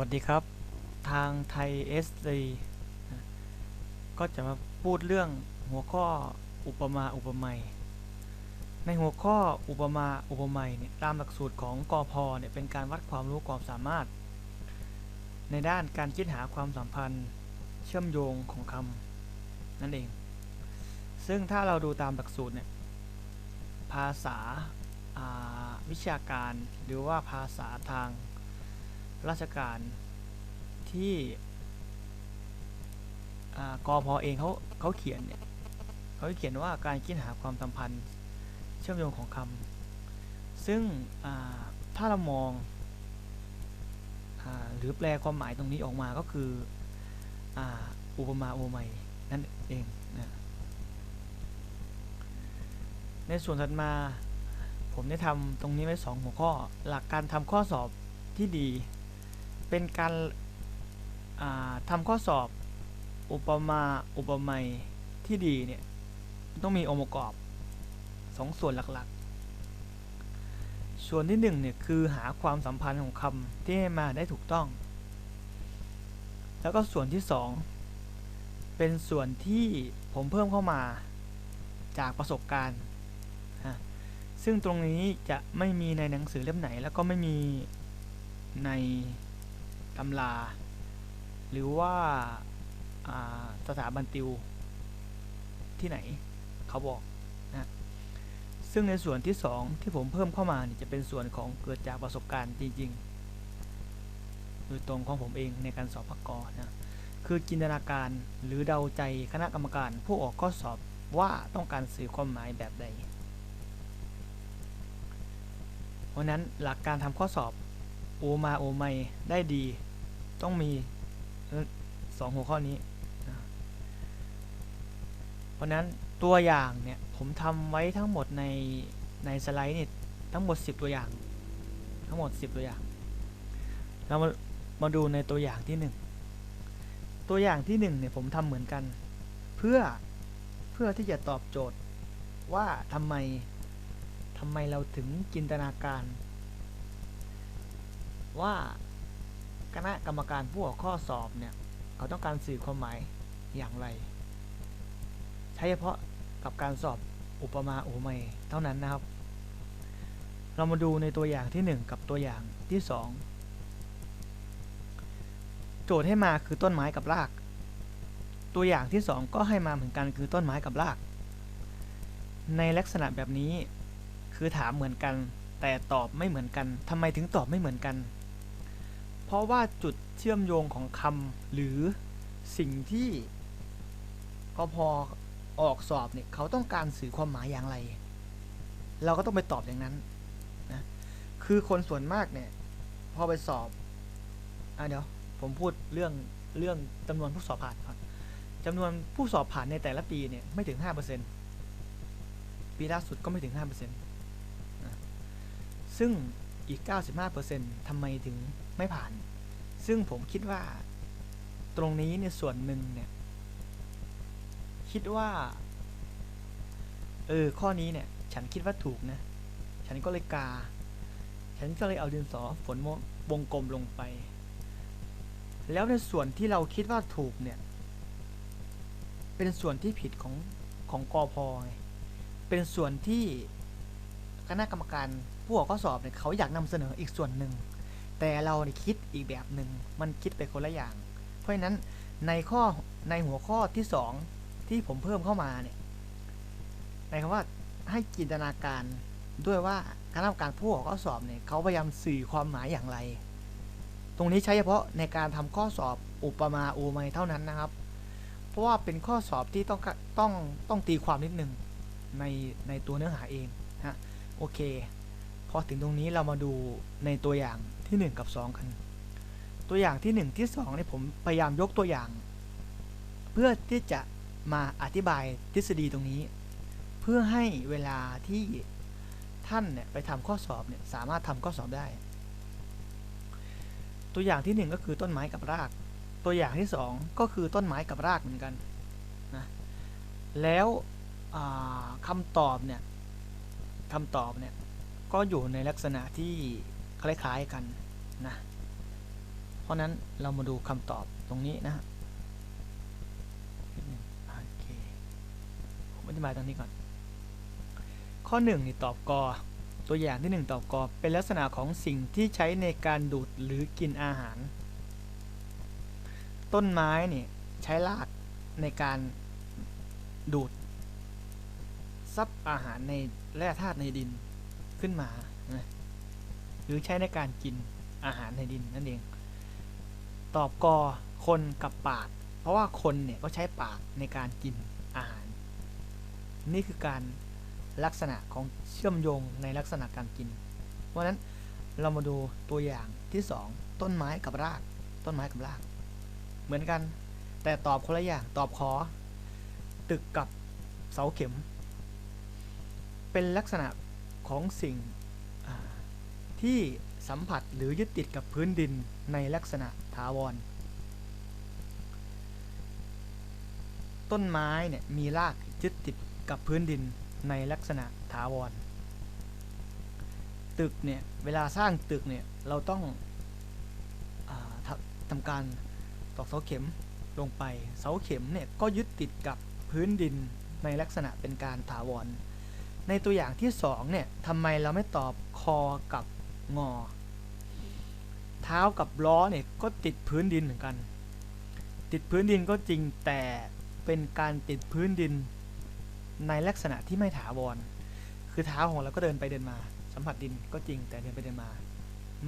วัสดีครับ ทางไทยเอสดีก็จะมาพูดเรื่องหัวข้ออุปมาอุปไมยในหัวข้ออุปมาอุปไมยเนี่ยตามหลักสูตรของกอพเนี่ยเป็นการวัดความรู้ความสามารถ ในด้านการคิดหาความสัมพันธ์ เชื่อมโยงของคำนั่นเอง ซึ่งถ้าเราดูตามหลักสูตรเนี่ยภาษาาวิชาการหรือว่าภาษาทาง ราชการที่กอพอเองเขาเขาเขียนเนี่ยเขาเขียนว่าการคิดหาความสัมพันธ์เชื่อมโยงของคำซึ่งถ้าเรามองอหรือแปลความหมายตรงนี้ออกมาก็คืออุปมาอุปไมยนั่นเองนะในส่วนถัดมาผมได้ทำตรงนี้ไว้สองหัวข้อ หลักการทำข้อสอบที่ดี เป็นการาทำข้อสอบอุปมาอุปไมยที่ดีเนี่ยต้องมีองค์ประกอบสองส่วนหลักๆ ส่วนที่หนึ่งเนี่ยคือหาความสัมพันธ์ของคำที่ให้มาได้ถูกต้อง แล้วก็ส่วนที่สองเป็นส่วนที่ผมเพิ่มเข้ามาจากประสบการณ์ ซึ่งตรงนี้จะไม่มีในหนังสือเล่มไหน แล้วก็ไม่มีใน ตำรา หรือว่าาสถาบันติวที่ไหนเขาบอกนะซึ่งในส่วนที่ 2 ที่ผมเพิ่มเข้ามานี่จะเป็นส่วนของเกิดจากประสบการณ์จริงๆโดยตรงของผมเองในการสอบพักกอนะคือจินตนาการหรือเดาใจคณะกรรมการ ผู้ออกข้อสอบว่าต้องการสื่อความหมายแบบใด เพราะนั้นหลักการทำข้อสอบ โอมาโอไมได้ดี ต้องมีสองหัวข้อนี้นะเพราะนั้นตัวอย่างเนี่ย ผมทำไว้ทั้งหมดในในสไลด์นี่ทั้งหมด 10 ตัวอย่าง ทั้งหมด 10 ตัวอย่าง เรามามาดูในตัวอย่างที่ 1 ตัวอย่างที่1เนี่ยผมทำเหมือนกัน เพื่อเพื่อที่จะตอบโจทย์ว่าทำไมทำไมเราถึงจินตนาการ ว่าคณะกรรมการผู้ออกข้อสอบเนี่ยเขาต้องการสื่อความหมายอย่างไร ใช้เฉพาะกับการสอบอุปมาอุปไมยเท่านั้นนะครับ เรามาดูในตัวอย่างที่ 1 กับตัวอย่างที่ 2 โจทย์ให้มาคือต้นไม้กับราก ตัวอย่างที่ 2 ก็ให้มาเหมือนกันคือต้นไม้กับราก ในลักษณะแบบนี้คือถามเหมือนกัน แต่ตอบไม่เหมือนกันทำไมถึงตอบไม่เหมือนกัน ราะว่าจุดเชื่อมโยงของคำหรือสิ่งที่กพอออกสอบเนี่ยเขาต้องการสื่อความหมายอย่างไร เราก็ต้องไปตอบอย่างนั้นนะคือคนส่วนมากเนี่ยพอไปสอบอะเดี๋ยวผมพูดเรื่องเรื่องจำนวนผู้สอบผ่านก่อนจำนวนผู้สอบผ่านในแต่ละปีเนี่ยไม่ถึง 5%ปีล่าสุดก็ไม่ถึง 5%นะซึ่ง อีก 95%ทำไมถึงไม่ผ่าน ซึ่งผมคิดว่า ตรงนี้ในยส่วนหนึ่งเนี่ย คิดว่า เออ ข้อนี้เนี่ย ฉันคิดว่าถูกนะ ฉันก็เลยกา ฉันก็เลยเอาดินสอฝนวงกลมลงไป แล้วในส่วนที่เราคิดว่าถูกเนี่ย เป็นส่วนที่ผิดของของกอพอไงเป็นส่วนที่คณะกรรมการ ผู้ออกข้อสอบเนี่ยเขาอยากนำเสนออีกส่วนหนึ่ง แต่เราเนี่ยคิดอีกแบบหนึ่งมันคิดไปคนละอย่าง เพราะฉะนั้นในข้อในหัวข้อที่สองที่ผมเพิ่มเข้ามาเนี่ยในคำว่าให้จินตนาการด้วยว่าคณะกรรมการผู้ออกข้อสอบเนี่ยเขาพยายามสื่อความหมายอย่างไร ตรงนี้ใช้เฉพาะในการทำข้อสอบอุปมาอุไมยเท่านั้นนะครับ เพราะว่าเป็นข้อสอบที่ต้องต้องต้องตีความนิดนึงในในตัวเนื้อหาเองฮะโอเค พอถึงตรงนี้เรามาดูในตัวอย่างที่ 1 กับ 2 กัน ตัวอย่างที่ 1 ที่2เนี่ยผมพยายามยกตัวอย่าง เพื่อที่จะมาอธิบายทฤษฎีตรงนี้ เพื่อให้เวลาที่ท่านเนี่ยไปทำข้อสอบเนี่ยสามารถทำข้อสอบได้ ตัวอย่างที่ 1 ก็คือต้นไม้กับราก ตัวอย่างที่ 2 ก็คือต้นไม้กับรากเหมือนกันนะแล้วคำตอบเนี่ยคำตอบเนี่ย ก็อยู่ในลักษณะที่คล้ายๆกันนะ เพราะนั้นเรามาดูคำตอบตรงนี้นะโอเคผมอธิบายตรงนี้ก่อน ข้อ1นี่ตอบกอตัวอย่างที่ 1 ตอบกอเป็นลักษณะของสิ่งที่ใช้ในการดูดหรือกินอาหาร ต้นไม้เนี่ยใช้รากในการดูดซับอาหารในแร่ธาตุในดิน ขึ้นมา หรือใช้ในการกินอาหารในดินนั่นเอง ตอบกอคนกับปาก เพราะว่าคนเนี่ยก็ใช้ปากในการกินอาหาร นี่คือการลักษณะของเชื่อมโยงในลักษณะการกิน เพราะฉะนั้นเรามาดูตัวอย่างที่ 2 ต้นไม้กับราก ต้นไม้กับราก เหมือนกัน แต่ตอบคนละอย่างตอบขอ ตึกกับเสาเข็ม เป็นลักษณะ ของสิ่งที่สัมผัสหรือยึดติดกับพื้นดินในลักษณะถาวร ต้นไม้เนี่ยมีรากยึดติดกับพื้นดินในลักษณะถาวร ตึกเนี่ยเวลาสร้างตึกเนี่ยเราต้องอททำการตอกเสาเข็มลงไป เสาเข็มเนี่ยก็ยึดติดกับพื้นดินในลักษณะเป็นการถาวร ในตัวอย่างที่สองเนี่ยทำไมเราไม่ตอบคอกับงอ เท้ากับล้อเนี่ยก็ติดพื้นดินเหมือนกัน ติดพื้นดินก็จริงแต่เป็นการติดพื้นดินในลักษณะที่ไม่ถาวร คือเท้าของเราก็เดินไปเดินมา สัมผัสดินก็จริงแต่เดินไปเดินมา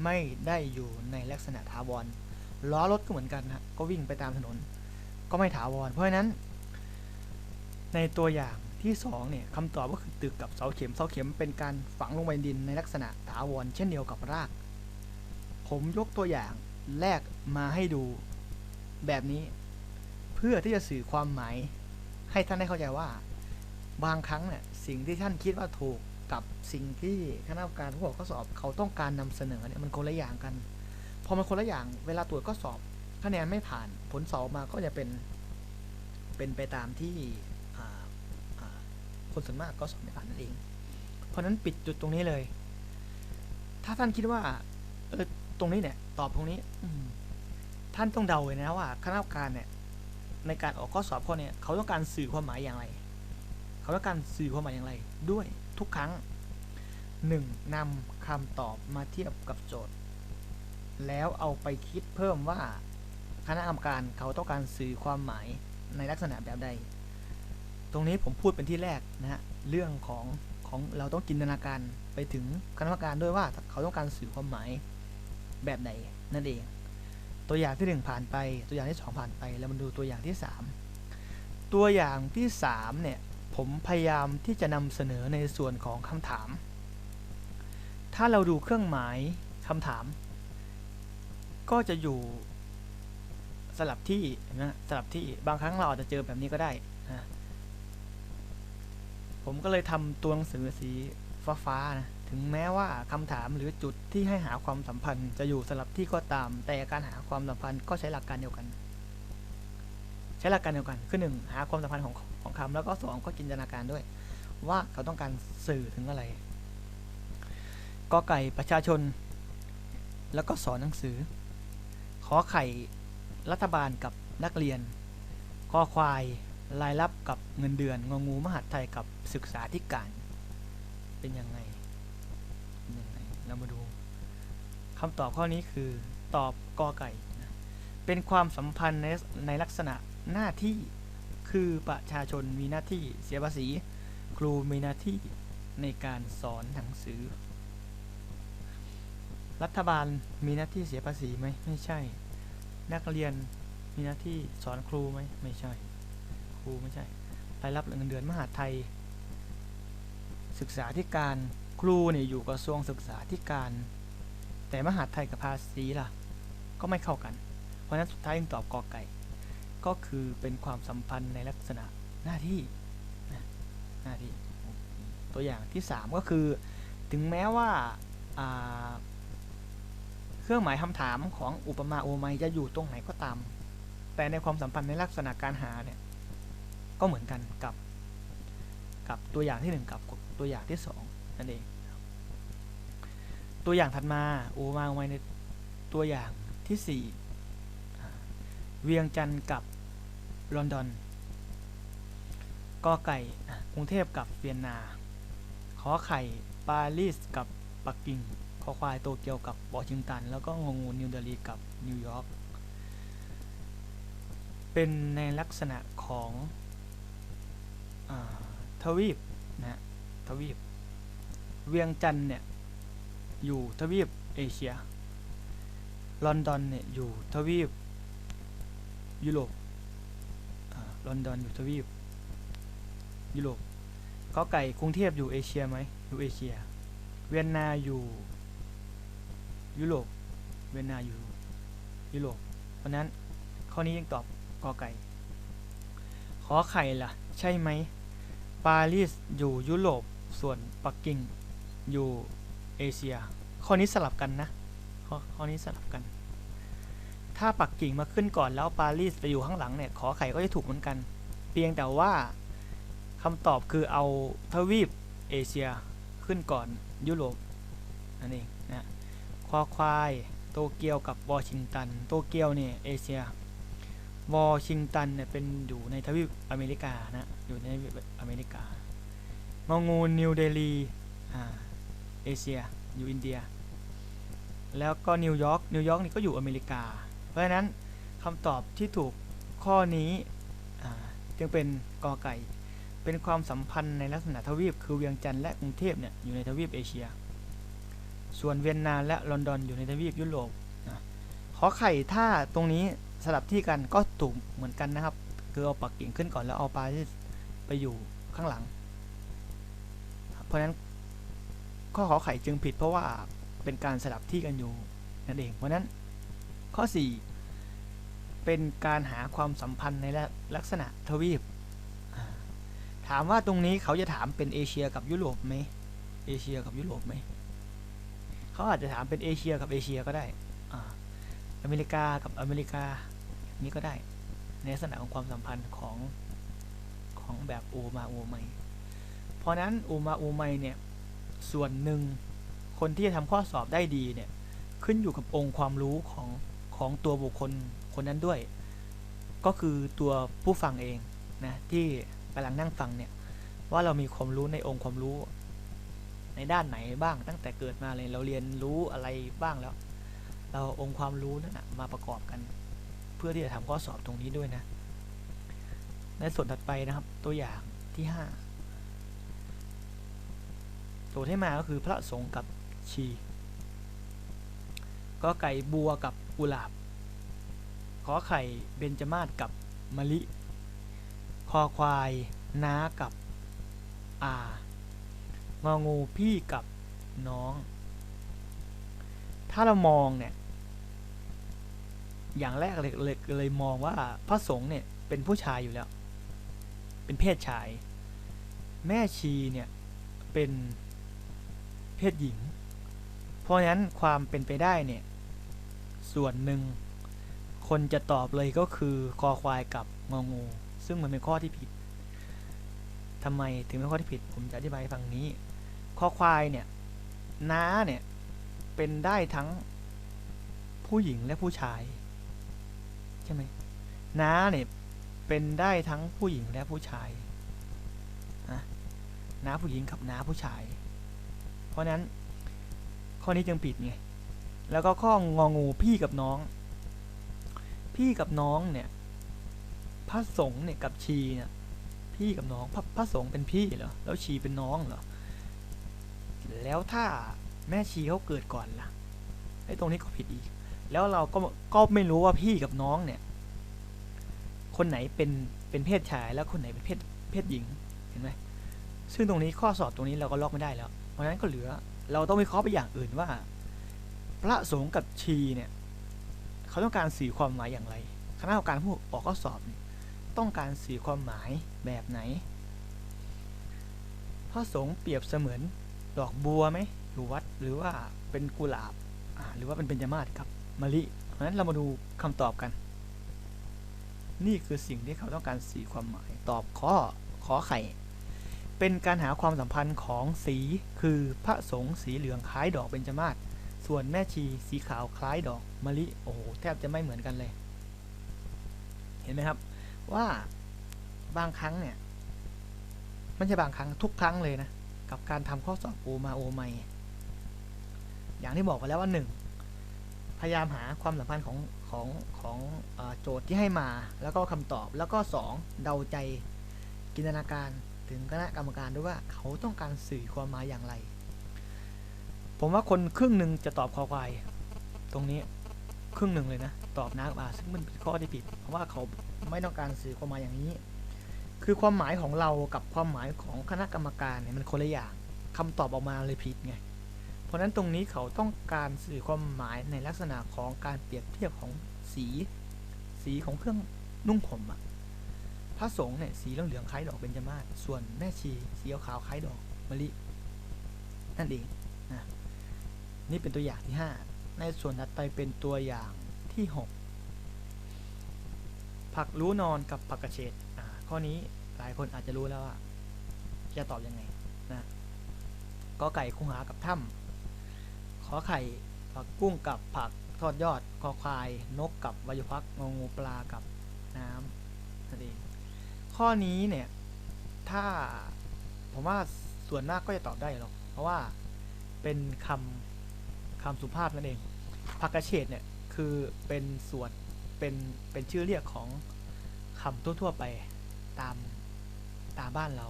ไม่ได้อยู่ในลักษณะถาวร ล้อรถก็เหมือนกันนะก็วิ่งไปตามถนน ก็ไม่ถาวร เพราะฉะนั้น ในตัวอย่าง ที่สองเนี่ยคำตอบก็คือตึกกับเสาเข็มเสาเข็มเป็นการฝังลงไปในดินในลักษณะถาวรเช่นเดียวกับราก ผมยกตัวอย่างแรกมาให้ดูแบบนี้ เพื่อที่จะสื่อความหมายให้ท่านได้เข้าใจว่า บางครั้งเนี่ยสิ่งที่ท่านคิดว่าถูกกับสิ่งที่คณะกรรมการผู้ออกข้อสอบเขาต้องการนำเสนอเนี่ยมันคนละอย่างกันพอมันคนละอย่างเวลาตรวจข้อสอบคะแนนไม่ผ่านผลสอบมาก็จะเป็นเป็นไปตามที่ คนส่วนมากก็สอบไม่ผ่านนั่นเอง เพราะนั้นปิดจุดตรงนี้เลย ถ้าท่านคิดว่า เออตรงนี้เนี่ย ตอบตรงนี้ อืท่านต้องเดาเลยนะว่าคณะกรรมการเนี่ย ในการออกข้อสอบข้อเนี้เขาต้องการสื่อความหมายอย่างไร เขาต้องการสื่อความหมายอย่างไร ด้วยทุกครั้ง 1. นำคำตอบมาเทียบกับโจทย์ แล้วเอาไปคิดเพิ่มว่า คณะกรรมการเขาต้องการสื่อความหมายในลักษณะแบบใด ตรงนี้ผมพูดเป็นที่แรกนะฮะเรื่องของของเราต้องจินตนาการไปถึงคณะกรรมการด้วยว่าเขาต้องการสื่อความหมายแบบใดนั่นเอง ตัวอย่างที่ 1 ผ่านไป ตัวอย่างที่ 2 ผ่านไป แล้วมาดูตัวอย่างที่ 3 ตัวอย่างที่3เนี่ยผมพยายามที่จะนำเสนอในส่วนของคำถาม ถ้าเราดูเครื่องหมายคำถาม ก็จะอยู่สลับที่นะสลับที่บางครั้งเราอาจจะเจอแบบนี้ก็ได้นะ ผมก็เลยทำตัวหนังสือสีฟ้าๆนะถึงแม้ว่าคำถามหรือจุดที่ให้หาความสัมพันธ์จะอยู่สลับที่ก็ตาม แต่การหาความสัมพันธ์ก็ใช้หลักการเดียวกัน ใช้หลักการเดียวกันคือหนึ่งหาความสัมพันธ์ของของคำแล้วก็สองก็จินตนาการด้วย ว่าเขาต้องการสื่อถึงอะไรกอไก่ประชาชน แล้วก็สอนหนังสือ ขอไข่รัฐบาลกับนักเรียนคอควาย รายรับกับเงินเดือนงองูมหาดไทยกับศึกษาธิการ เป็นยังไงเป็นยังไง เรามาดูคำตอบข้อนี้คือตอบกอไก่นะเป็นความสัมพันธ์ในในลักษณะหน้าที่คือประชาชนมีหน้าที่เสียภาษี ครูมีหน้าที่ในการสอนหนังสือ รัฐบาลมีหน้าที่เสียภาษีไหมไม่ใช่ นักเรียนมีหน้าที่สอนครูไหมไม่ใช่ ครูไม่ใช่รายรับเงินเดือนมหาไทย ศึกษาธิการครูเนี่ยอยู่กระทรวงศึกษาธิการ แต่มหาไทยกับภาษีล่ะ ก็ไม่เข้ากัน เพราะนั้นสุดท้ายจึงตอบกอไก่ ก็คือเป็นความสัมพันธ์ในลักษณะหน้าที่หน้าที่ ตัวอย่างที่ 3 ก็คือ ถึงแม้ว่าเครื่องหมายคำถามของอุปมาอุปไมยจะอยู่ตรงไหนก็ตาม แต่ในความสัมพันธ์ในลักษณะการหาเนี่ย ก็เหมือนกันกับกับตัวอย่างที่ 1 กับตัวอย่างที่ 2 นั่นเอง ตัวอย่างถัดมาอุปมาอุปไมยในตัวอย่างที่ 4 เวียงจันทร์กับลอนดอนกอไก่กรุงเทพกับเวียนนา ขอไข่ปารีสกับปักกิ่งขอควายโตเกียวกับวอชิงตัน แล้วก็งงูนิวเดลีกับนิวยอร์กเป็นในลักษณะของ ทวีปนะทวีป เวียงจันทร์เนี่ยอยู่ทวีปเอเชีย ลอนดอนเนี่ยอยู่ทวีปยุโรปลอนดอนอยู่ทวีปยุโรปก็ไก่กรุงเทพอยู่เอเชียไหมอยู่เอเชีย เวียนนาอยู่ยุโรป เวียนนาอยู่ยุโรป เพราะนั้นข้อนี้ยังตอบกอไก่ ขอไข่ล่ะ ใช่ไหม ปารีสอยู่ยุโรป ส่วนปักกิ่ง อยู่เอเชีย ข้อนี้สลับกันนะ ข้อข้อนี้สลับกัน ถ้าปักกิ่งมาขึ้นก่อนแล้วปารีสไปอยู่ข้างหลังเนี่ย ขอไข่ก็จะถูกเหมือนกัน เพียงแต่ว่าคำตอบคือเอาทวีปเอเชียขึ้นก่อนยุโรปนั่นเองนะ ควอควาย โตเกียวกับวอชิงตัน โตเกียวเนี่ยเอเชีย วอชิงตันเนี่ยเป็นอยู่ในทวีปอเมริกานะอยู่ในทวีปอเมริกางองูนิวเดลีอ่าเอเชียอยู่อินเดีย แล้วก็นิวยอร์กนิวยอร์กนี่ก็อยู่อเมริกา เพราะฉะนั้นคำตอบที่ถูกข้อนี้จึงเป็นกอไก่ เป็นความสัมพันธ์ในลักษณะทวีป คือเวียงจันทร์และกรุงเทพเนี่ยอยู่ในทวีปเอเชีย ส่วนเวียนนาและลอนดอนอยู่ในทวีปยุโรปขอไข่ถ้าตรงนี้ สลับที่กันก็ถูกเหมือนกันนะครับ คือเอาปักกิ่งขึ้นก่อนแล้วเอาปลารีสไปอยู่ข้างหลัง เพราะฉะนั้นข้อขอไข่จึงผิดเพราะว่าเป็นการสลับที่กันอยู่นั่นเอง เพราะนั้นข้อ 4 เป็นการหาความสัมพันธ์ในลักษณะทวีป ถามว่าตรงนี้เขาจะถามเป็นเอเชียกับยุโรปไหมเอเชียกับยุโรปไหมเขาอาจจะถามเป็นเอเชียกับเอเชียก็ได้อเมริกากับอเมริกา นี่ก็ได้ ในลักษณะของความสัมพันธ์ของของแบบโอมาโอไมเพราะนั้นโอมาโอไมเนี่ยส่วนหนึ่งคนที่จะทำข้อสอบได้ดีเนี่ยขึ้นอยู่กับองค์ความรู้ของของตัวบุคคลคนนั้นด้วย ก็คือตัวผู้ฟังเองนะที่กำลังนั่งฟังเนี่ยว่าเรามีความรู้ในองค์ความรู้ ในด้านไหนบ้างตั้งแต่เกิดมาเลยเราเรียนรู้อะไรบ้างแล้ว เราองค์ความรู้นั่นนะมาประกอบกัน พื่อที่จะทำข้อสอบตรงนี้ด้วยนะ ในส่วนถัดไปนะครับตัวอย่างที่ห้าโจทย์ให้มาก็คือพระสงฆ์กับชีก็ไก่บัวกับกุหลาบ ขอไข่เบญจมาศกับมะลิ คอควาย น้ากับอางองูพี่กับน้อง ถ้าเรามองเนี่ย อย่างแรกเลยเลยเลยมองว่าพระสงฆ์เนี่ยเป็นผู้ชายอยู่แล้ว เป็นเพศชาย แม่ชีเนี่ยเป็นเพศหญิง เพราะฉะนั้นความเป็นไปได้เนี่ย ส่วนหนึ่งคนจะตอบเลยก็คือคอควายกับงองู ซึ่งมันเป็นข้อที่ผิดทำไมถึงเป็นข้อที่ผิด ผมจะอธิบายให้ฟังนี้ข้อควายเนี่ยน้าเนี่ยเป็นได้ทั้งผู้หญิงและผู้ชาย ใช่ไหมน้าเนี่ยเป็นได้ทั้งผู้หญิงและผู้ชายนะน้าผู้หญิงกับน้าผู้ชาย เพราะนั้นข้อนี้จึงผิดไงแล้วก็ข้ององูพี่กับน้อง พี่กับน้องเนี่ยพระสงฆ์เนี่ยกับชีเนี่ยพี่กับน้องพระพระสงฆ์เป็นพี่เหรอแล้วชีเป็นน้องเหรอแล้วถ้าแม่ชีเขาเกิดก่อนล่ะไอ้ตรงนี้ก็ผิดอีก แล้วเราก็ก็ไม่รู้ว่าพี่กับน้องเนี่ย คนไหนเป็นเป็นเพศชายแล้วคนไหนเป็นเพศเพศหญิงเห็นไหมซึ่งตรงนี้ข้อสอบตรงนี้เราก็ล็อกไม่ได้แล้ว เพราะนั้นก็เหลือเราต้องวิเคราะห์ไปอย่างอื่นว่า พระสงฆ์กับชีเนี่ย เขาต้องการสื่อความหมายอย่างไรคณะกรรมการผู้ออกข้อสอบต้องการสื่อความหมายแบบไหน พระสงฆ์เปรียบเสมือนดอกบัวไหมอยู่วัดหรือว่าเป็นกุหลาบหรือว่าเป็นเบญจมาศกับ มะลิเพราะนั้นเรามาดูคำตอบกัน นี่คือสิ่งที่เขาต้องการสื่อความหมาย ตอบข้อขอไข่ เป็นการหาความสัมพันธ์ของสีคือพระสงฆ์สีเหลืองคล้ายดอกเบญจมาศส่วนแม่ชีสีขาวคล้ายดอกมะลิ โอ้โห แทบจะไม่เหมือนกันเลย เห็นไหมครับ ว่าบางครั้งเนี่ยไม่ใช่บางครั้งทุกครั้งเลยนะ กับการทำข้อสอบโอมาโอไมอย่างที่บอกไปแล้วว่าหนึ่ง ยายามหาความสัมพันธ์ของของของอโจทย์ที่ให้มา แล้วก็คำตอบแล้วก็สองเดาใจจินตนาการถึงคณะกรรมการด้วยว่าเขาต้องการสื่อความหมายอย่างไร ผมว่าคนครึ่งหนึ่งจะตอบคอควาย ตรงนี้ครึ่งหนึ่งเลยนะ ตอบนะกับอาซึ่งมันเป็นข้อที่ผิด เพราะว่าเขาไม่ต้องการสื่อความหมายอย่างนี้ คือความหมายของเรากับความหมายของคณะกรรมการเนี่ยมันคนละอย่างคำตอบออกมาเลยผิดไง ราะนั้นตรงนี้เขาต้องการสื่อความหมายในลักษณะของการเปรียบเทียบของสี สีของเครื่องนุ่งห่มอะพระสงฆ์เนี่ยสีเหลืองๆคล้ายดอกเบญจมาศส่วนแม่ชีสีขาวคล้ายดอกมะลินั่นเองนะนี่เป็นตัวอย่างที่ 5 ในส่วนถัดไปเป็นตัวอย่างที่ 6 ผักรู้นอนกับผักกระเฉดอ่าข้อนี้หลายคนอาจจะรู้แล้วว่าจะตอบยังไงนะก็ไก่คูหากับถ้ำ อไข่ผักกุ้งกับผักทอดยอดคอควาย นกกับวายุพักงงูปลากับน้ำนั่นเองข้อนี้เนี่ยถ้าผมว่าส่วนมากก็จะตอบได้หรอกเพราะว่าเป็นคำคำสุภาพนั่นเองผักกระเฉดเนี่ยคือเป็นส่วนเป็นเป็นชื่อเรียกของคำทั่วๆไปตามตามบ้านเรา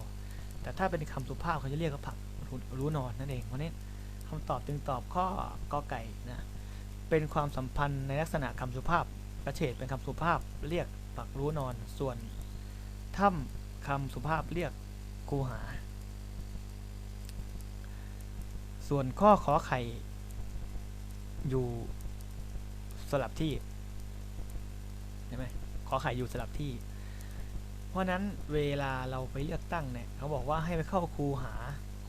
แต่ถ้าเป็นคำสุภาพเขาจะเรียกว่าผักรู้รู้นอนนั่นเองเพราะนี้ คำตอบจึงตอบข้อกอไก่นะเป็นความสัมพันธ์ในลักษณะคำสุภาพกระเฉดเป็นคำสุภาพเรียกผักรู้นอนส่วนถ้ำคำสุภาพเรียกคูหา ส่วนข้อขอไข่อยู่สลับที่เห็นไหมขอไข่อยู่สลับที่ เพราะฉะนั้นเวลาเราไปเลือกตั้งเนี่ยเขาบอกว่าให้ไปเข้าคูหา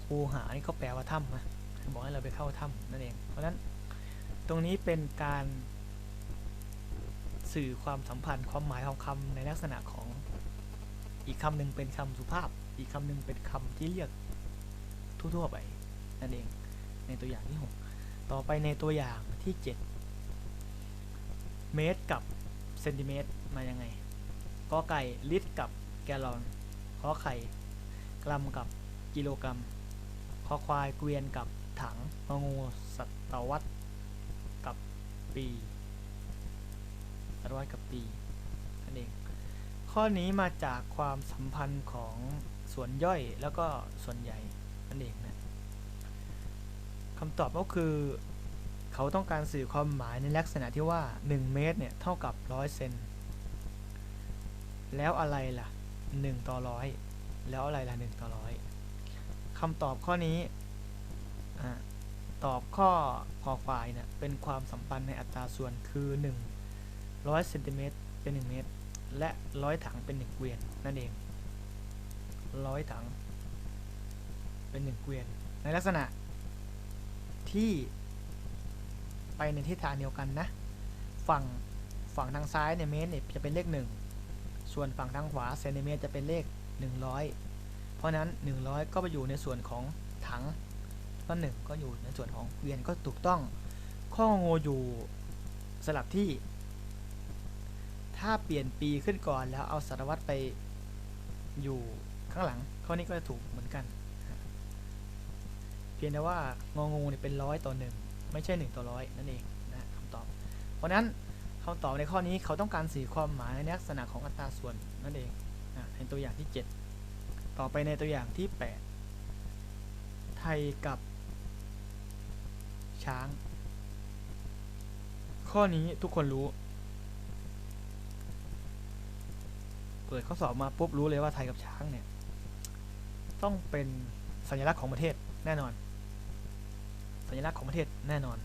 คูหานี่เขาแปลว่าถ้ำนะ บอกให้เราไปเข้าถ้ำนั่นเอง เพราะนั้นตรงนี้เป็นการสื่อความสัมพันธ์ความหมายของคำในลักษณะของอีกคำหนึ่งเป็นคำสุภาพ อีกคำหนึ่งเป็นคำที่เรียกทั่วๆไปนั่นเองในตัวอย่างที่ 6 ต่อไปในตัวอย่างที่ 7 เมตรกับเซนติเมตรมายังไงกอไก่ลิตรกับแกลลอนขอไข่ กรัมกับกิโลกรัม คอควายเกวียนกับ ถังงองูสัตวรรษกับปีสัตวรรษกับปีนั่นเอง ข้อนี้มาจากความสัมพันธ์ของส่วนย่อยแล้วก็ส่วนใหญ่นั่นเองนะคำตอบก็คือ เขาต้องการสื่อความหมายในลักษณะที่ว่า 1 เมตรเนี่ยเท่ากับ 100 เซนแล้วอะไรล่ะ 1 ต่อร้อยแล้วอะไรล่ะ 1 ต่อร้อยคำตอบข้อนี้ ตอบข้อคอควายเนี่ยเป็นความสัมพันธ์ในอัตราส่วนคือ1 100เซนติเมตรเป็น 1 เมตร และร้อยถังเป็นหนึ่งเกวียนนั่นเองร้อยถัง เป็นหนึ่งเกวียน ในลักษณะที่ไปในทิศทางเดียวกันนะ ฝั่งฝั่งทางซ้ายเนี่ยเมตรเนี่ยจะเป็นเลขหนึ่งส่วนฝั่งทางขวาเซนติเมตรจะเป็นเลข 100 เพราะนั้น 100 ก็ไปอยู่ในส่วนของถัง ก็หนึ่งก็อยู่ในส่วนของเวียนก็ถูกต้อง ข้องูอยู่สลับที่ ถ้าเปลี่ยนปีขึ้นก่อนแล้วเอาสารวัตรไปอยู่ข้างหลัง ข้อนี้ก็จะถูกเหมือนกัน เพียงแต่ว่างองูเนี่ยเป็นร้อยต่อหนึ่งไม่ใช่หนึ่งต่อร้อยนั่นเองนะคำตอบ เพราะนั้นคำตอบในข้อนี้เขาต้องการสื่อความหมายในลักษณะของอัตราส่วนนั่นเองนะในตัวอย่างที่ 7 ต่อไปในตัวอย่างที่ 8 ไทยกับ ช้าง ข้อนี้ทุกคนรู้ เปิดข้อสอบมาปุ๊บรู้เลยว่าไทยกับช้างเนี่ย ต้องเป็นสัญลักษณ์ของประเทศแน่นอน สัญลักษณ์ของประเทศแน่นอน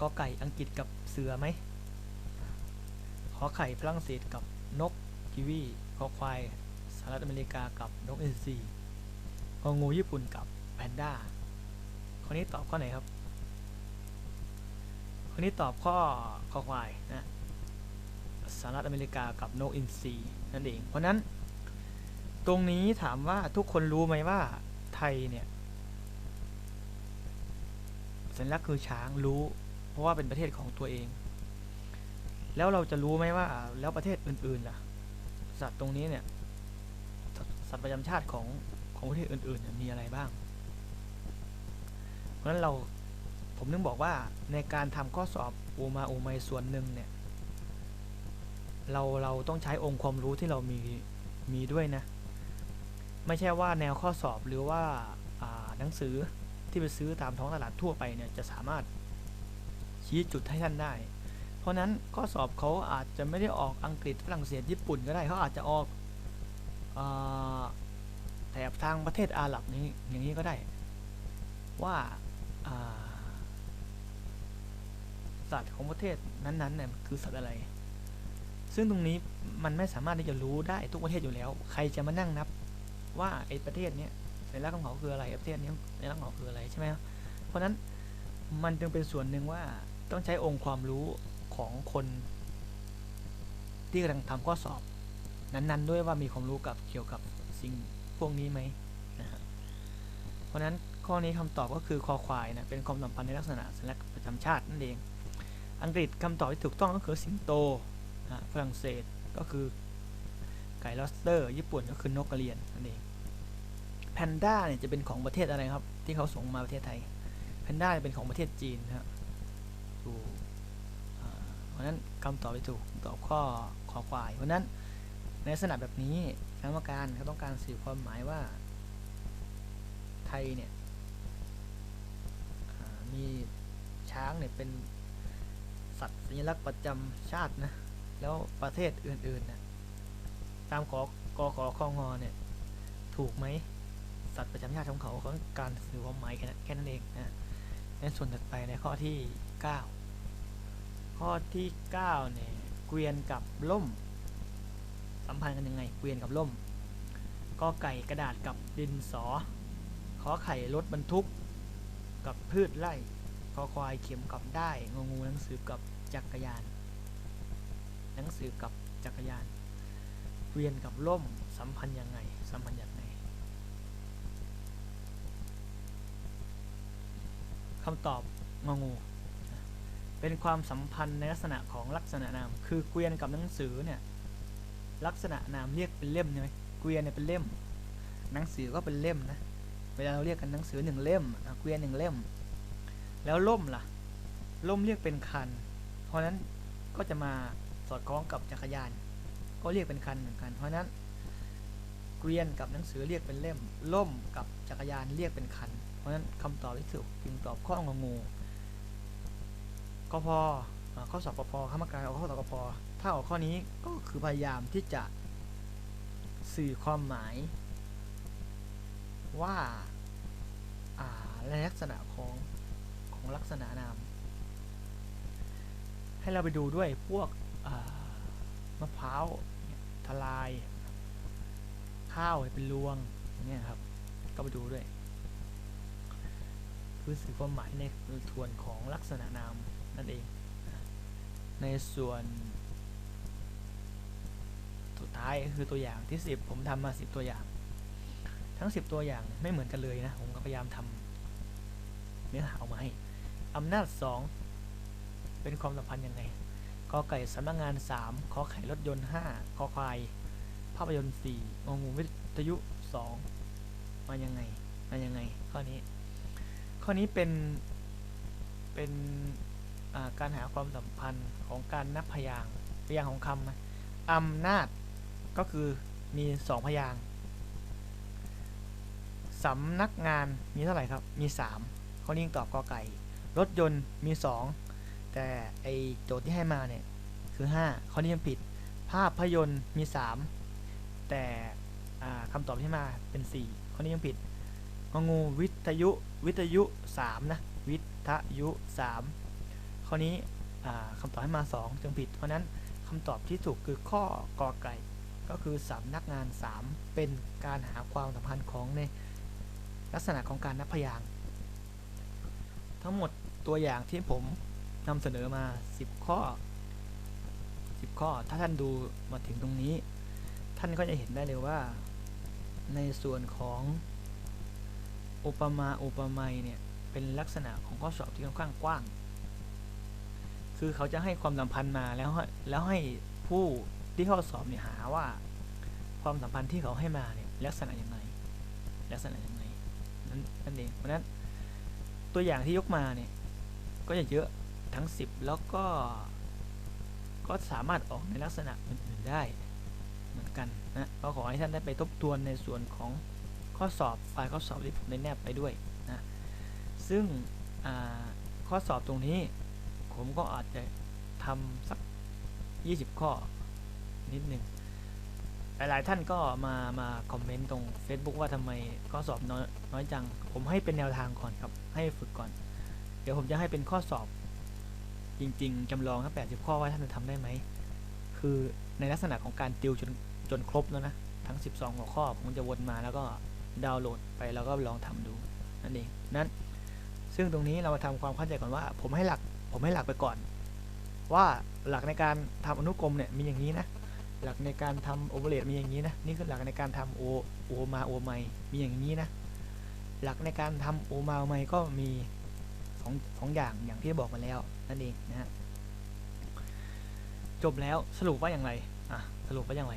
กอไก่อังกฤษกับเสือไหมขอไข่ฝรั่งเศสกับนกกีวีขอควายสหรัฐอเมริกากับนกเอซีงองูญี่ปุ่นกับแพนด้า ข้อนี้ตอบข้อไหนครับข้อนี้ตอบข้อคอควายนะสหรัฐอเมริกากับโนอินทรีนั่นเอง เพราะนั้น ตรงนี้ถามว่าทุกคนรู้ไหมว่าไทยเนี่ยสัญลักษณ์คือช้างรู้ เพราะว่าเป็นประเทศของตัวเอง แล้วเราจะรู้ไหมว่า แล้วประเทศอื่นๆล่ะ สัตว์ตรงนี้เนี่ย สัตว์ประจำชาติของของประเทศอื่นๆมีอะไรบ้าง เพราะฉะนั้นเราผมนึงบอกว่าในการทำข้อสอบโอมาโอไมส่วนหนึ่งเนี่ยเราเราต้องใช้องค์ความรู้ที่เรามีมีด้วยนะ ไม่ใช่ว่าแนวข้อสอบหรือว่าหนังสือที่ไปซื้อตามท้องตลาดทั่วไปเนี่ยจะสามารถชี้จุดให้ท่านได้ เพราะนั้นข้อสอบเขาอาจจะไม่ได้ออกอังกฤษฝรั่งเศสญี่ปุ่นก็ได้เขาอาจจะออกอแถบทางประเทศอาหรับนี้อย่างนี้ก็ได้ ว่า สัตว์ของประเทศนั้นๆเนี่ยคือสัตว์อะไร ซึ่งตรงนี้มันไม่สามารถที่จะรู้ได้ทุกประเทศอยู่แล้ว ใครจะมานั่งนับ ว่าไอ้ประเทศเนี้ยสัญลักษณ์ของเขาคืออะไรประเทศนี้สัญลักษณ์ของเขาคืออะไรใช่ไหมครับเพราะนั้นมันจึงเป็นส่วนหนึ่งว่าต้องใช้องค์ความรู้ของคนที่กำลังทำข้อสอบ นั้นๆ ด้วยว่ามีความรู้กับเกี่ยวกับสิ่งพวกนี้ไหมนะฮะเพราะนั้น ข้อนี้คำตอบก็คือคอควายนะเป็นความสัมพันธ์ในลักษณะสัญลักษณ์ประจำชาตินั่นเอง อังกฤษคำตอบที่ถูกต้องก็คือสิงโตนะฝรั่งเศสก็คือไก่ลอสเตอร์ ญี่ปุ่นก็คือนกกระเรียนนั่นเองแพนด้าเนี่ยจะเป็นของประเทศอะไรครับ ที่เขาส่งมาประเทศไทยแพนด้าจะเป็นของประเทศจีนครับถูกเพราะนั้นคำตอบที่ถูกตอบข้อคอควาย เพราะนั้นในลักษณะแบบนี้คณะกรรมการเขาต้องการสื่อความหมายว่าไทยเนี่ย มีช้างเนี่ยเป็นสัตว์สัญลักษณ์ประจำชาตินะ แล้วประเทศอื่นๆนะตามขอกอขอคองอเนี่ย ถูกไหมสัตว์ประจำชาติของเขาเขาการสื่อความหมายแค่นั้นแค่นั้นเองนะในส่วนถัดไปในข้อที่ 9 ข้อที่ 9 เนี่ย เกวียนกับล่ม สัมพันธ์กันยังไง เกวียนกับล่มกอไก่กระดาษกับดินสอ ขอไข่รถบรรทุก กับพืชไร่คอควายเข็มกับได้งงูหนังสือกับจักรยาน หนังสือกับจักรยานเกวียนกับล่มสัมพันธ์ยังไง สัมพันธ์ยังไงคำตอบงงูเป็นความสัมพันธ์ในลักษณะของลักษณะนาม คือเกวียนกับหนังสือเนี่ยลักษณะนามเรียกเป็นเล่มใช่ไหมเกวียนเนี่ยเป็นเล่ม หนังสือก็เป็นเล่มนะ เวลาเราเรียกกันหนังสือหนึ่งเล่มเกวียนหนึ่งเล่ม แล้วล่มล่ะ ล่มเรียกเป็นคัน เพราะนั้นก็จะมาสอดคล้องกับจักรยาน ก็เรียกเป็นคันเหมือนกัน เพราะนั้นเกวียนกับหนังสือเรียกเป็นเล่ม ล่มกับจักรยานเรียกเป็นคัน เพราะนั้นคำตอบที่ถูกจึงตอบข้ององูกพอข้อสอบกพข้ามการเอาข้อสอบกพถ้าออกข้อนี้ก็คือพยายามที่จะสื่อความหมาย ว่าลักษณะของของลักษณะนาม ให้เราไปดูด้วยพวกมะพร้าวทลาย ข้าวเป็นรวงอย่างเนี่ยครับ ก็ไปดูด้วยคือสื่อความหมายในส่วนของลักษณะนามนั่นเอง ในส่วน สุดท้ายคือตัวอย่างที่ 10 ผมทำมา 10 ตัวอย่าง ทั้ง 10 ตัวอย่างไม่เหมือนกันเลยนะ ผมก็พยายามทำเนื้อหาออกมาให้อำนาจ 2 เป็นความสัมพันธ์ยังไงกอไก่สำนักงาน 3ขอไข่รถยนต์ 5 คอควาย ภาพยนตร์4งองูวิทยุ 2 มายังไง มายังไง ข้อนี้ ข้อนี้เป็น เป็นการหาความสัมพันธ์ของการนับพยางพยางของคำนะอำนาจก็คือมีสองพยาง สำนักงานมีเท่าไหร่ครับ มีสามข้อนี้ตอบกอไก่ รถยนต์มีสองแต่ไอโจทย์ที่ให้มาเนี่ย คือห้าข้อนี้ยังผิด ภาพยนตร์มีสามแต่คำตอบที่มาเป็นสี่ข้อนี้ยังผิดงงูวิทยุวิทยุสามนะ วิทยุสามข้อนี้คำตอบให้มาสองจึงผิด เพราะฉะนั้นคำตอบที่ถูกคือข้อกอไก่ ก็คือสำนักงาน 3 เป็นการหาความสัมพันธ์ของใน ลักษณะของการนับพยางค์ทั้งหมดตัวอย่างที่ผมนำเสนอมา 10 ข้อ 10 ข้อ ถ้าท่านดูมาถึงตรงนี้ ท่านก็จะเห็นได้เลยว่า ในส่วนของอุปมาอุปไมยเนี่ย เป็นลักษณะของข้อสอบที่ค่อนข้างกว้าง คือเขาจะให้ความสัมพันธ์มาแล้วให้แล้วให้ผู้ที่ข้าสอบเนี่ยหาว่า ความสัมพันธ์ที่เขาให้มาเนี่ยลักษณะยังไงลักษณะยังไง นั่นนั่นเองเพราะนั้นตัวอย่างที่ยกมาเนี่ยก็จะเยอะทั้ง 10 แล้วก็ก็สามารถออกในลักษณะอื่นๆได้เหมือนกันนะก็ขอให้ท่านได้ไปทบทวนในส่วนของข้อสอบไฟล์ข้อสอบที่ผมได้แนบไปด้วยนะซึ่งข้อสอบตรงนี้ ผมก็อาจจะทำสัก 20 ข้อนิดหนึ่ง หลายๆ ท่านก็มามาคอมเมนต์ตรง Facebook ว่าทำไมข้อสอบน้อยน้อยจัง ผมให้เป็นแนวทางก่อนครับ ให้ฝึกก่อน เดี๋ยวผมจะให้เป็นข้อสอบ จริง ๆจำลองทั้ง80 ข้อว่าท่านจะทำได้ไหม คือในลักษณะของการติวจนจนครบแล้วนะ ทั้ง 12 หัวข้อผมจะวนมาแล้วก็ดาวน์โหลดไปแล้วก็ลองทำดูนั่นเองนั้น ซึ่งตรงนี้เรามาทำความเข้าใจก่อนว่า ผมให้หลักผมให้หลักไปก่อน ว่าหลักในการทำอนุกรมเนี่ยมีอย่างนี้นะ หลักในการทำโอเวอร์เลมีอย่างนี้นะ นี่คือหลักในการทำโอโอมาโอไมมีอย่างนี้นะ หลักในการทำโอมาโอไมก็มีสองสองอย่างอย่างที่บอกมาแล้วนั่นเองนะฮะจบแล้วสรุปว่าอย่างไรอะสรุปว่าอย่างไร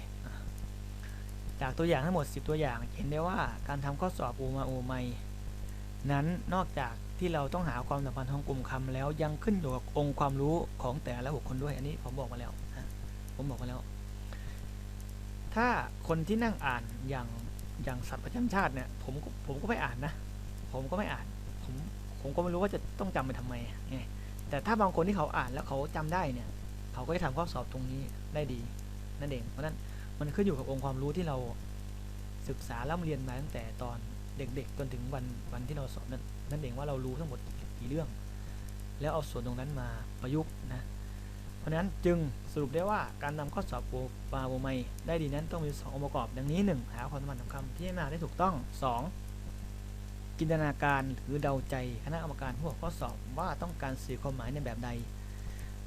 จากตัวอย่างทั้งหมด 10 ตัวอย่างเห็นได้ว่าการทำข้อสอบโอมาโอไมนั้นนอกจากที่เราต้องหาความสัมพันธ์ของกลุ่มคำแล้วยังขึ้นอยู่กับองค์ความรู้ของแต่ละบุคคลด้วยอันนี้ผมบอกมาแล้วผมบอกมาแล้ว ถ้าคนที่นั่งอ่านอย่างอย่างสัตว์ประจำชาติเนี่ยผมก็ผมก็ไม่อ่านนะ ผมก็ไม่อ่านผมผมก็ไม่รู้ว่าจะต้องจำไปทำไมไงแต่ถ้าบางคนที่เขาอ่านแล้วเขาจำได้เนี่ย เขาก็จะทำข้อสอบตรงนี้ได้ดีนั่นเองเพราะนั้นมันขึ้นอยู่กับองค์ความรู้ที่เราศึกษาแล้วเรียนมาตั้งแต่ตอนเด็กๆ จนถึงวันวันที่เราสอบนั่นนั่นเองว่าเรารู้ทั้งหมดกี่เรื่อง แล้วเอาส่วนตรงนั้นมาประยุกต์นะ ราะฉะนั้นจึงสรุปได้ว่าการนำข้อสอบโปาโบไมได้ดีนั้นต้องมีสององค์ประกอบ ดังนี้ 1 หาความสมพันธ์ของคำที่มาได้ถูกต้อง 2 จินตนาการหรือเดาใจคณะกรรมการผู้ออกข้อสอบว่าต้องการสื่อความหมายในแบบใด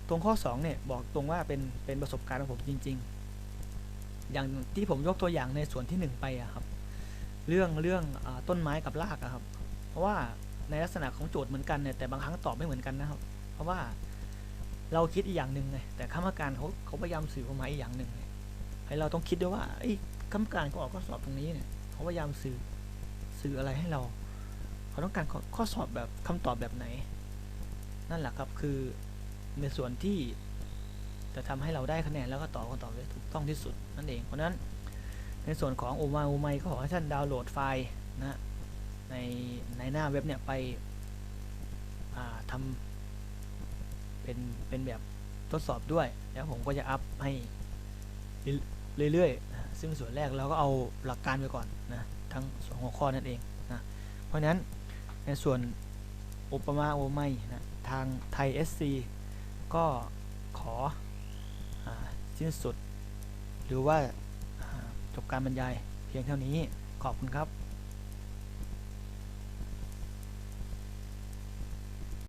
ตรงข้อ2เนี่ยบอกตรงว่าเป็นเป็นประสบการณ์ของผมจริง ๆ อย่างที่ผมยกตัวอย่างในส่วนที่ 1 ไปอะครับ เรื่องเรื่องอต้นไม้กับรากอะครับ เพราะว่าในลักษณะของโจทย์เหมือนกันเนี่ยแต่บางครั้งตอบไม่เหมือนกันนะครับ เพราะว่า เราคิดอีกอย่างหนึ่งไงแต่คณะกรรมการเขาเขาพยายามสื่อความหมายอีกอย่างหนึ่งไงให้เราต้องคิดด้วยว่าไอ้ยคณะกรรมการเขาออกข้อสอบตรงนี้เนี่ยเขาพยายามสื่อสื่ออะไรให้เราเขาต้องการข้อขอสอบแบบคำตอบแบบไหน นั่นแหละครับคือในส่วนที่จะทำให้เราได้คะแนนแล้วก็ตอบคำตอบได้ถูกต้องที่สุดนั่นเองเพราะนั้นในส่วนของโอมาโอไมก็ขอให้ท่านดาวน์โหลดไฟล์นะในในหน้าเว็บเนี่ยไปอ่าทำ เป็นเป็นแบบทดสอบด้วย แล้วผมก็จะอัพให้เรื่อยๆ ซึ่งส่วนแรกเราก็เอาหลักการไปก่อนนะทั้งสองหัวข้อนั่นเองนะเพราะฉะนั้นในส่วนโอปมาโอไมนะทางไทย SC ก็ขออสิ้นสุด หรือว่าจบการบรรยายเพียงเท่านี้ขอบคุณครับ